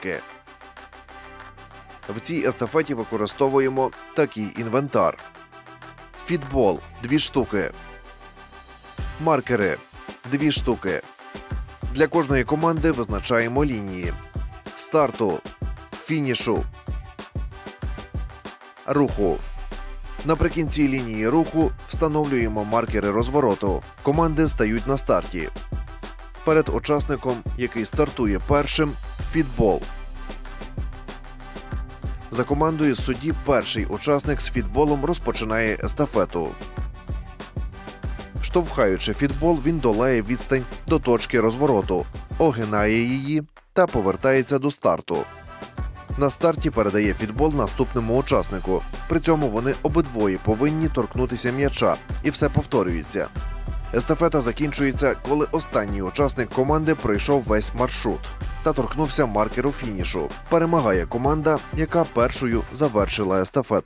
атаки. В цій естафеті використовуємо такий інвентар: фітбол 2 штуки, маркери 2 штуки. Для кожної команди визначаємо лінії старту, фінішу, руху. Наприкінці лінії руху встановлюємо маркери розвороту. Команди стають на старті. Перед учасником, який стартує першим, фітбол. За командою судді перший учасник з фітболом розпочинає естафету. Штовхаючи фітбол, він долає відстань до точки розвороту, огинає її та повертається до старту. На старті передає фітбол наступному учаснику. При цьому вони обидвоє повинні торкнутися м'яча, і все повторюється. Естафета закінчується, коли останній учасник команди пройшов весь маршрут та торкнувся маркеру фінішу. Перемагає команда, яка першою завершила естафету.